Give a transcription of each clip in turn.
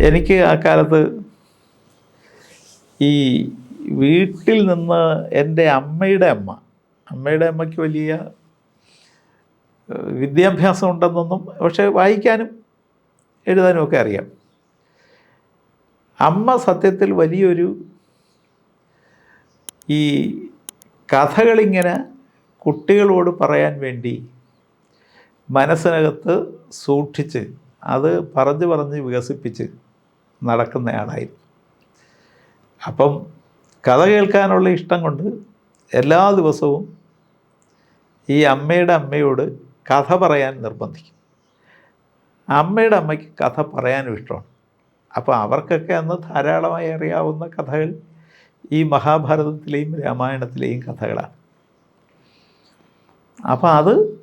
എനിക്ക് ആ കാലത്ത് ഈ വീട്ടിൽ നിന്ന് എന്റെ അമ്മയുടെ അമ്മ അമ്മയുടെ അമ്മയ്ക്ക് വലിയ വിദ്യാഭ്യാസം ഉണ്ടെന്നൊന്നും പക്ഷേ വായിക്കാനും എഴുതാനും ഒക്കെ അറിയാം. അമ്മ സത്യത്തിൽ വലിയൊരു ഈ കഥകളിങ്ങനെ കുട്ടികളോട് പറയാൻ വേണ്ടി മനസ്സിനകത്ത് സൂക്ഷിച്ച് അത് പറഞ്ഞ് പറഞ്ഞ് വികസിപ്പിച്ച് നടക്കുന്നയാളായിരുന്നു അപ്പം കഥ കേൾക്കാനുള്ള ഇഷ്ടം കൊണ്ട് എല്ലാ ദിവസവും ഈ അമ്മയുടെ അമ്മയോട് കഥ പറയാൻ നിർബന്ധിക്കും. അമ്മയുടെ അമ്മയ്ക്ക് കഥ പറയാനും ഇഷ്ടമാണ്. അപ്പോൾ അവർക്കൊക്കെ അന്ന് ധാരാളമായി അറിയാവുന്ന കഥകൾ ഈ മഹാഭാരതത്തിലെയും രാമായണത്തിലെയും കഥകളാണ്. അപ്പോൾ അത്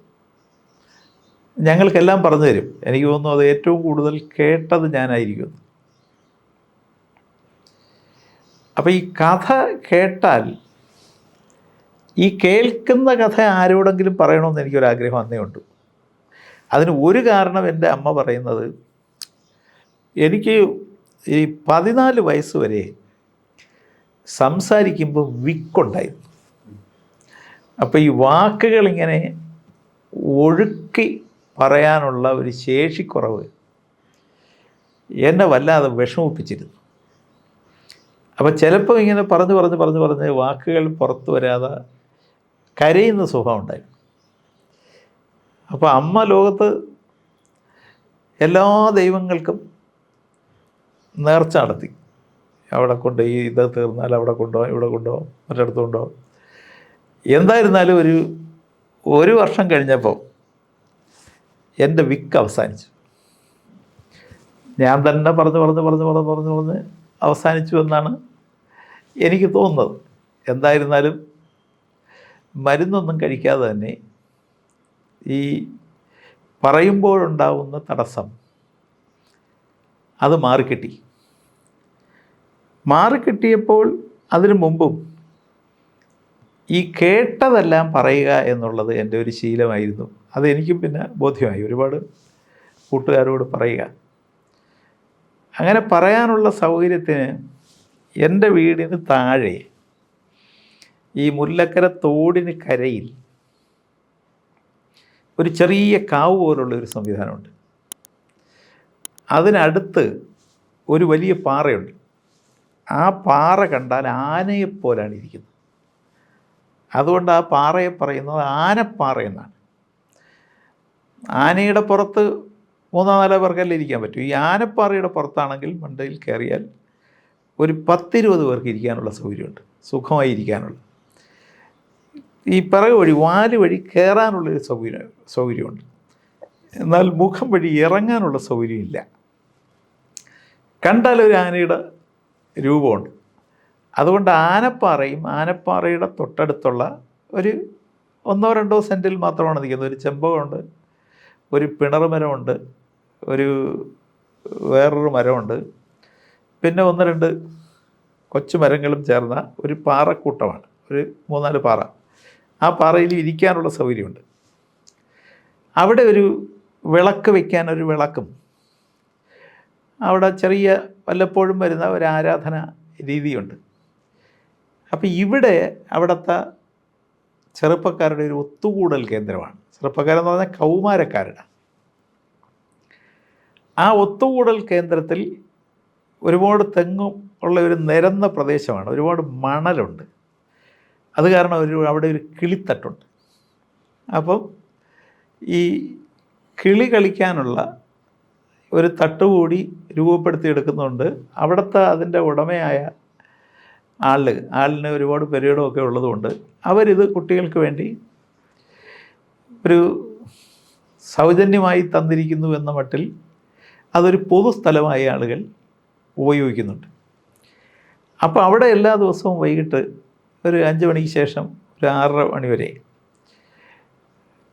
ഞങ്ങൾക്കെല്ലാം പറഞ്ഞു തരും. എനിക്ക് തോന്നുന്നു അത് ഏറ്റവും കൂടുതൽ കേട്ടത് ഞാനായിരിക്കും. അപ്പോൾ ഈ കഥ കേട്ടാൽ ഈ കേൾക്കുന്ന കഥ ആരോടെങ്കിലും പറയണമെന്ന് എനിക്കൊരാഗ്രഹം അന്നേ ഉണ്ട്. അതിന് ഒരു കാരണം എന്റെ അമ്മ പറയുന്നത് എനിക്ക് ഈ പതിനാല് വയസ്സ് വരെ സംസാരിക്കുമ്പോൾ വിക്കുണ്ടായിരുന്നു അപ്പോൾ ഈ വാക്കുകളിങ്ങനെ ഒഴുക്കി പറയാനുള്ള ഒരു ശേഷിക്കുറവ് എന്നെ വല്ലാതെ വിഷമിപ്പിച്ചിരുന്നു. അപ്പോൾ ചിലപ്പോൾ ഇങ്ങനെ പറഞ്ഞ് പറഞ്ഞ് പറഞ്ഞ് പറഞ്ഞ് വാക്കുകൾ പുറത്തു വരാതെ കരയുന്ന സുഖം ഉണ്ടായി. അപ്പോൾ അമ്മ ലോകത്ത് എല്ലാ ദൈവങ്ങൾക്കും നേർച്ച നടത്തി. അവിടെ കൊണ്ട് ഈ ഇത് തീർന്നാൽ അവിടെ കൊണ്ടോ ഇവിടെ കൊണ്ടോ മറ്റിടത്ത് കൊണ്ടുപോകാം എന്തായിരുന്നാലും ഒരു ഒരു വർഷം കഴിഞ്ഞപ്പോൾ എന്റെ വിക്ക് അവസാനിച്ചു. ഞാൻ തന്നെ പറഞ്ഞ് പറഞ്ഞ് പറഞ്ഞ് പറഞ്ഞ് പറഞ്ഞ് പറഞ്ഞ് അവസാനിച്ചു എന്നാണ് എനിക്ക് തോന്നുന്നത്. എന്തായിരുന്നാലും മരുന്നൊന്നും കഴിക്കാതെ തന്നെ ഈ പറയുമ്പോഴുണ്ടാവുന്ന തടസ്സം അത് മാറിക്കിട്ടി. മാറിക്കിട്ടിയപ്പോൾ അതിനു മുമ്പും ഈ കേട്ടതെല്ലാം പറയുക എന്നുള്ളത് എന്റെ ഒരു ശീലമായിരുന്നു. അതെനിക്കും പിന്നെ ബോധ്യമായി. ഒരുപാട് കൂട്ടുകാരോട് പറയുക. അങ്ങനെ പറയാനുള്ള സൗകര്യത്തിന് എന്റെ വീടിന് താഴെ ഈ മുല്ലക്കര തോടിന് കരയിൽ ഒരു ചെറിയ കാവ് പോലുള്ള ഒരു സംവിധാനമുണ്ട്. അതിനടുത്ത് ഒരു വലിയ പാറയുണ്ട്. ആ പാറ കണ്ടാൽ ആനയെപ്പോലാണ് ഇരിക്കുന്നത്. അതുകൊണ്ട് ആ പാറയെ പറയുന്നത് ആനപ്പാറ എന്നാണ്. ആനയുടെ പുറത്ത് മൂന്നോ നാലോ പേർക്കല്ലേ ഇരിക്കാൻ പറ്റും. ഈ ആനപ്പാറയുടെ പുറത്താണെങ്കിൽ മണ്ടയിൽ കയറിയാൽ ഒരു പത്തിരുപത് പേർക്ക് ഇരിക്കാനുള്ള സൗകര്യമുണ്ട്. സുഖമായി ഇരിക്കാനുള്ള. ഈ പിറകു വഴി വാൽ വഴി കയറാനുള്ളൊരു സൗകര്യം സൗകര്യമുണ്ട്. എന്നാൽ മുഖം വഴി ഇറങ്ങാനുള്ള സൗകര്യമില്ല. കണ്ടാൽ ഒരു ആനയുടെ രൂപമുണ്ട്. അതുകൊണ്ട് ആനപ്പാറയും ആനപ്പാറയുടെ തൊട്ടടുത്തുള്ള ഒരു ഒന്നോ രണ്ടോ സെന്റിൽ മാത്രമാണ് നിൽക്കുന്നത്. ഒരു ചെമ്പകമുണ്ട് ഒരു പിണറുമരമുണ്ട് ഒരു വേറൊരു മരമുണ്ട്. പിന്നെ ഒന്ന് രണ്ട് കൊച്ചു മരങ്ങളും ചേർന്ന ഒരു പാറക്കൂട്ടമാണ്. ഒരു മൂന്നാൽ പാറ. ആ പാറയിൽ ഇരിക്കാനുള്ള സൗകര്യമുണ്ട്. അവിടെ ഒരു വിളക്ക് വയ്ക്കാൻ ഒരു വിളക്കും. അവിടെ ചെറിയ വല്ലപ്പോഴും വരുന്ന ഒരു ആരാധന രീതിയുണ്ട്. അപ്പോൾ ഇവിടെ അവിടുത്തെ ചെറുപ്പക്കാരുടെ ഒരു ഒത്തുകൂടൽ കേന്ദ്രമാണ്. ചെറുപ്പക്കാരെന്ന് പറഞ്ഞാൽ കൗമാരക്കാരുടെ ആ ഒത്തുകൂടൽ കേന്ദ്രത്തിൽ ഒരുപാട് തെങ്ങും ഉള്ള ഒരു നിരന്ന പ്രദേശമാണ്. ഒരുപാട് മണലുണ്ട്. അത് കാരണം ഒരു അവിടെ ഒരു കിളിത്തട്ടുണ്ട്. അപ്പം ഈ കിളി കളിക്കാനുള്ള ഒരു തട്ടുകൂടി രൂപപ്പെടുത്തിയെടുക്കുന്നുണ്ട് അവിടുത്തെ അതിന്റെ ഉടമയായ ആൾ ആളിന് ഒരുപാട് പെരീഡമൊക്കെ ഉള്ളതുകൊണ്ട് അവരിത് കുട്ടികൾക്ക് വേണ്ടി ഒരു സൗജന്യമായി തന്നിരിക്കുന്നു എന്ന മട്ടിൽ അതൊരു പൊതുസ്ഥലമായി ആളുകൾ ഉപയോഗിക്കുന്നുണ്ട്. അപ്പോൾ അവിടെ എല്ലാ ദിവസവും വൈകിട്ട് ഒരു അഞ്ച് മണിക്ക് ശേഷം ഒരു ആറര മണി വരെ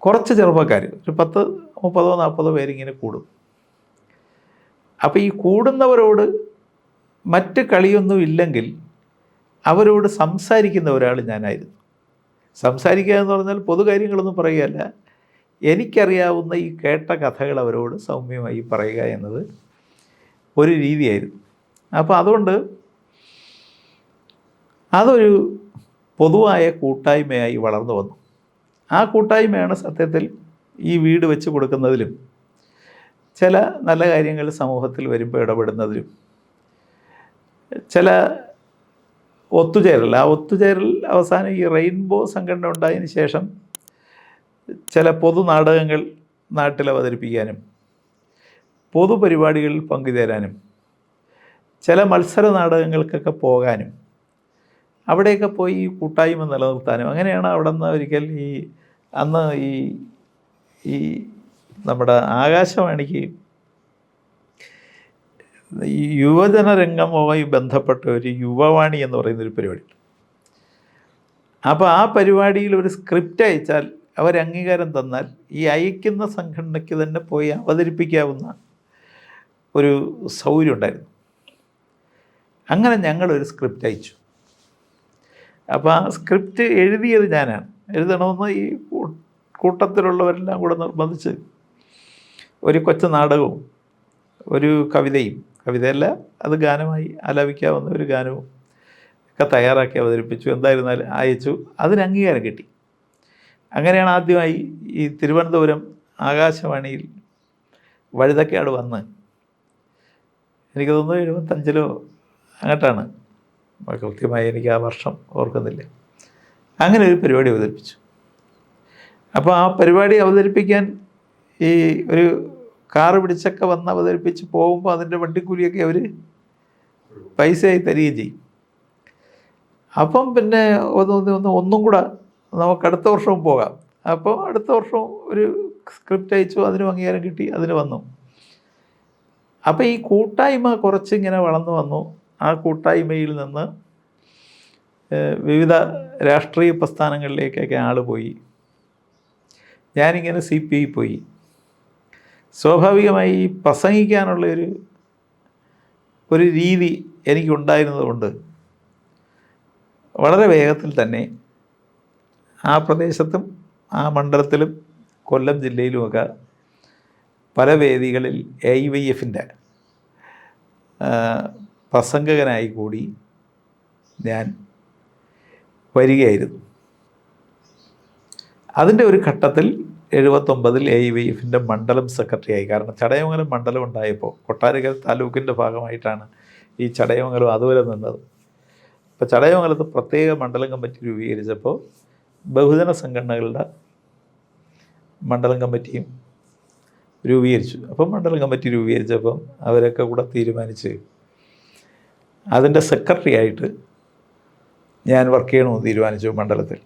കുറച്ച് ചെറുപ്പക്കാർ ഒരു പത്ത് മുപ്പതോ നാൽപ്പതോ പേരിങ്ങനെ കൂടും. അപ്പോൾ ഈ കൂടുന്നവരോട് മറ്റ് കളിയൊന്നും ഇല്ലെങ്കിൽ അവരോട് സംസാരിക്കുന്ന ഒരാൾ ഞാനായിരുന്നു. സംസാരിക്കുക എന്ന് പറഞ്ഞാൽ പൊതു കാര്യങ്ങളൊന്നും പറയുകയല്ല. എനിക്കറിയാവുന്ന ഈ കേട്ട കഥകൾ അവരോട് സൗമ്യമായി പറയുക എന്നത് ഒരു രീതിയായിരുന്നു. അപ്പോൾ അതുകൊണ്ട് അതൊരു പൊതുവായ കൂട്ടായ്മയായി വളർന്നു വന്നു. ആ കൂട്ടായ്മയാണ് സത്യത്തിൽ ഈ വീട് വെച്ച് കൊടുക്കുന്നതിലും ചില നല്ല കാര്യങ്ങൾ സമൂഹത്തിൽ വരുമ്പോൾ ഇടപെടുന്നതിലും ചില ഒത്തുചേരൽ. ആ ഒത്തുചേരൽ അവസാനം ഈ റെയിൻബോ സംഘടന ഉണ്ടായതിന് ശേഷം ചില പൊതു നാടകങ്ങൾ നാട്ടിൽ അവതരിപ്പിക്കാനും പൊതുപരിപാടികളിൽ പങ്കുചേരാനും ചില മത്സര നാടകങ്ങൾക്കൊക്കെ പോകാനും അവിടെയൊക്കെ പോയി ഈ കൂട്ടായ്മ നിലനിർത്താനും അങ്ങനെയാണ് അവിടെ നിന്ന് ഒരിക്കൽ ഈ അന്ന് ഈ ഈ നമ്മുടെ ആകാശവാണിക്ക് യുവജന രംഗവുമായി ബന്ധപ്പെട്ട ഒരു യുവവാണി എന്ന് പറയുന്നൊരു പരിപാടി. അപ്പോൾ ആ പരിപാടിയിൽ ഒരു സ്ക്രിപ്റ്റ് അയച്ചാൽ അവർ അംഗീകാരം തന്നാൽ ഈ അയക്കുന്ന സംഘടനയ്ക്ക് തന്നെ പോയി അവതരിപ്പിക്കാവുന്ന ഒരു സൗകര്യം ഉണ്ടായിരുന്നു. അങ്ങനെ ഞങ്ങളൊരു സ്ക്രിപ്റ്റ് അയച്ചു. അപ്പോൾ ആ സ്ക്രിപ്റ്റ് എഴുതിയത് ഞാനാണ്. എഴുതണമെന്ന് ഈ കൂട്ടത്തിലുള്ളവരെല്ലാം കൂടെ നിർബന്ധിച്ച് ഒരു കൊച്ചു നാടകവും ഒരു കവിതയും കവിതയല്ല അത് ഗാനമായി ആലപിക്കാവുന്ന ഒരു ഗാനവും ഒക്കെ തയ്യാറാക്കി അവതരിപ്പിച്ചു. എന്തായിരുന്നാലും അയച്ചു. അതിന് അംഗീകാരം കിട്ടി. അങ്ങനെയാണ് ആദ്യമായി ഈ തിരുവനന്തപുരം ആകാശവാണിയിൽ വഴുതക്കാട് വന്ന് എനിക്ക് തോന്നുന്നു എഴുപത്തഞ്ചിലോ അങ്ങോട്ടാണ്. കൃത്യമായി എനിക്ക് ആ വർഷം ഓർക്കുന്നില്ല. അങ്ങനെ ഒരു പരിപാടി അവതരിപ്പിച്ചു. അപ്പോൾ ആ പരിപാടി അവതരിപ്പിക്കാൻ ഈ ഒരു കാറ് പിടിച്ചൊക്കെ വന്ന് അവതരിപ്പിച്ച് പോകുമ്പോൾ അതിന്റെ വണ്ടിക്കൂലിയൊക്കെ അവർ പൈസയായി തരികയും ചെയ്യും. അപ്പം പിന്നെ ഒന്ന് ഒന്ന് ഒന്ന് കൂടെ നമുക്ക് അടുത്ത വർഷവും പോകാം. അപ്പോൾ അടുത്ത വർഷവും ഒരു സ്ക്രിപ്റ്റ് അയച്ചു അതിനും അംഗീകാരം കിട്ടി അതിന് വന്നു. അപ്പോൾ ഈ കൂട്ടായ്മ കുറച്ച് ഇങ്ങനെ വളർന്നു വന്നു. ആ കൂട്ടായ്മയിൽ നിന്ന് വിവിധ രാഷ്ട്രീയ പ്രസ്ഥാനങ്ങളിലേക്കൊക്കെ ആൾ പോയി. ഞാനിങ്ങനെ സി പി ഐ പോയി. സ്വാഭാവികമായി പ്രസംഗിക്കാനുള്ള ഒരു ഒരു രീതി എനിക്കുണ്ടായിരുന്നതുകൊണ്ട് വളരെ വേഗത്തിൽ തന്നെ ആ പ്രദേശത്തും ആ മണ്ഡലത്തിലും കൊല്ലം ജില്ലയിലുമൊക്കെ പല വേദികളിൽ എ ഐ വൈ എഫിന്റെ പ്രസംഗകനായി കൂടി ഞാൻ വരികയായിരുന്നു. അതിന്റെ ഒരു ഘട്ടത്തിൽ എഴുപത്തൊമ്പതിൽ എ വൈ എഫിന്റെ മണ്ഡലം സെക്രട്ടറിയായി. കാരണം ചടയമംഗലം മണ്ഡലം ഉണ്ടായപ്പോൾ കൊട്ടാരക്കര താലൂക്കിന്റെ ഭാഗമായിട്ടാണ് ഈ ചടയമംഗലം അതുവരെ നിന്നത്. അപ്പോൾ ചടയമംഗലത്ത് പ്രത്യേക മണ്ഡലം കമ്മിറ്റി രൂപീകരിച്ചപ്പോൾ ബഹുജന സംഘടനകളുടെ മണ്ഡലം കമ്മിറ്റിയും രൂപീകരിച്ചു. അപ്പം മണ്ഡലം കമ്മിറ്റി രൂപീകരിച്ചപ്പം അവരൊക്കെ കൂടെ തീരുമാനിച്ച് അതിന്റെ സെക്രട്ടറി ആയിട്ട് ഞാൻ വർക്ക് ചെയ്യണമെന്ന് തീരുമാനിച്ചു മണ്ഡലത്തിൽ.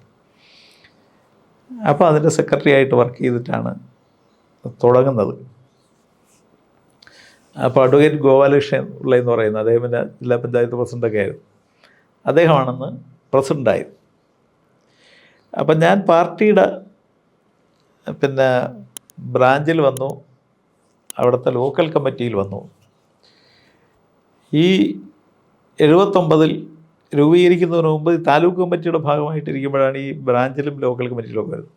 അപ്പോൾ അതിന്റെ സെക്രട്ടറി ആയിട്ട് വർക്ക് ചെയ്തിട്ടാണ് തുടങ്ങുന്നത്. അപ്പോൾ അഡ്വക്കേറ്റ് ഗോപാലകൃഷ്ണൻ ഉള്ളതെന്ന് പറയുന്നത് അദ്ദേഹം ജില്ലാ പഞ്ചായത്ത് പ്രസിഡന്റൊക്കെ ആയിരുന്നു. അദ്ദേഹമാണെന്ന് പ്രസിഡന്റായത് അപ്പം ഞാൻ പാർട്ടിയുടെ പിന്നെ ബ്രാഞ്ചിൽ വന്നു അവിടുത്തെ ലോക്കൽ കമ്മിറ്റിയിൽ വന്നു. ഈ എഴുപത്തൊമ്പതിൽ രൂപീകരിക്കുന്നതിന് മുമ്പ് താലൂക്ക് കമ്മിറ്റിയുടെ ഭാഗമായിട്ടിരിക്കുമ്പോഴാണ് ഈ ബ്രാഞ്ചിലും ലോക്കൽ കമ്മിറ്റിയിലൊക്കെ വരുന്നത്.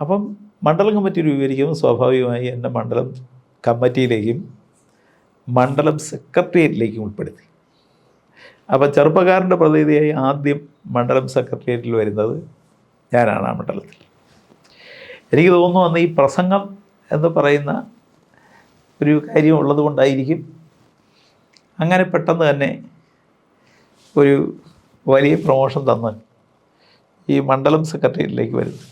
അപ്പം മണ്ഡലം കമ്മിറ്റി രൂപീകരിക്കുമ്പോൾ സ്വാഭാവികമായി എന്റെ മണ്ഡലം കമ്മിറ്റിയിലേക്കും മണ്ഡലം സെക്രട്ടേറിയറ്റിലേക്കും ഉൾപ്പെടുത്തി. അപ്പം ചെറുപ്പക്കാരന്റെ പ്രതിനിധിയായി ആദ്യം മണ്ഡലം സെക്രട്ടേറിയറ്റിൽ വരുന്നത് ഞാനാണ് ആ മണ്ഡലത്തിൽ. എനിക്ക് തോന്നുന്നു അന്ന് ഈ പ്രസംഗം എന്ന് പറയുന്ന ഒരു കാര്യം ഉള്ളത് കൊണ്ടായിരിക്കും അങ്ങനെ പെട്ടെന്ന് തന്നെ ഒരു വലിയ പ്രൊമോഷൻ തന്ന് ഈ മണ്ഡലം സെക്രട്ടേറിയറ്റിലേക്ക് വരുന്നു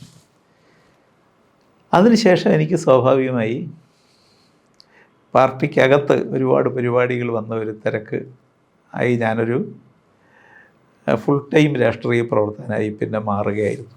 അതിനുശേഷം എനിക്ക് സ്വാഭാവികമായി പാർട്ടിക്കകത്ത് ഒരുപാട് പരിപാടികൾ വന്ന ഒരു തിരക്ക് ആയി ഞാനൊരു ഫുൾ ടൈം രാഷ്ട്രീയ പ്രവർത്തകനായി പിന്നെ മാറുകയായിരുന്നു.